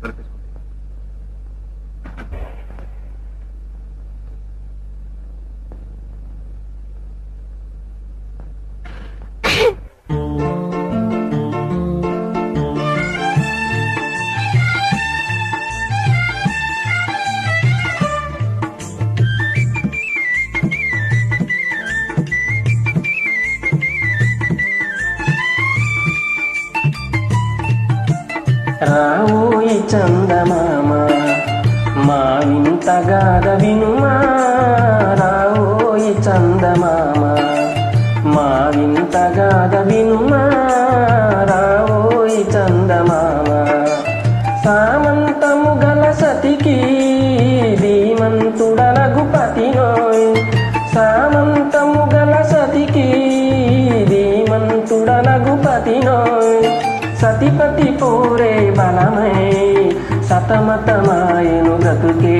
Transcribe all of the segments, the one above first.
Gracias. Ah, మాయే చందమామ మా వింతగాద వినుమా రావోయి చందమామ. మా వింతగాద వినుమా రావోయి చందమామ. సామంతము గల సతికి ధీమంతుడలగు పతినోయ్. సామంతము గల సతికి ధీమంతుడలగు పతినోయ్. సతిపతి పోరే బలమై సతమతమాయను బ్రతుకే.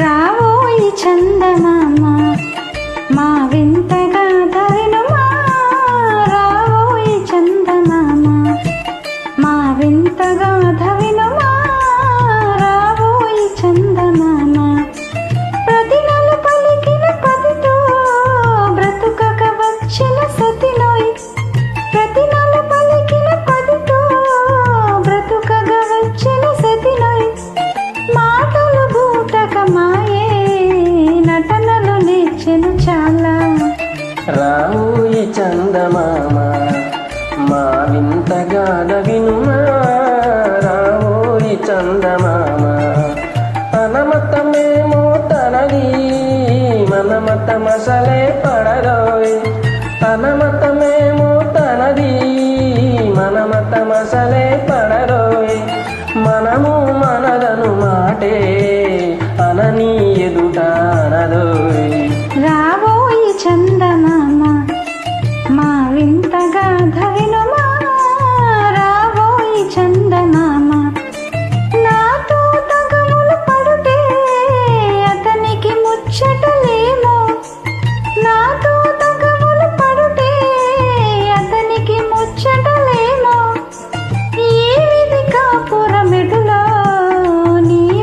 రావోయి చందమామ చందమామ మా వింతగాన వినుమా రావోయి చందమామ. అనమతమేమో తనది మనమత మనమతమసలే పడరోయ్ అనమత అనమతమేమో తనది మనమత మనమతమసలే పడరోయ్ మనము మనదను మాటే అననీ ఎదుటానదోయ్ రావోయి చందమా వినుమా రాబోయి చందమామ. నాతో తగములు పడితే అతనికి ముచ్చటలేమో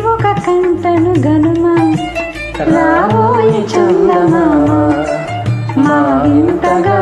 ఒక కంటను గనుమా మా ఇంతగా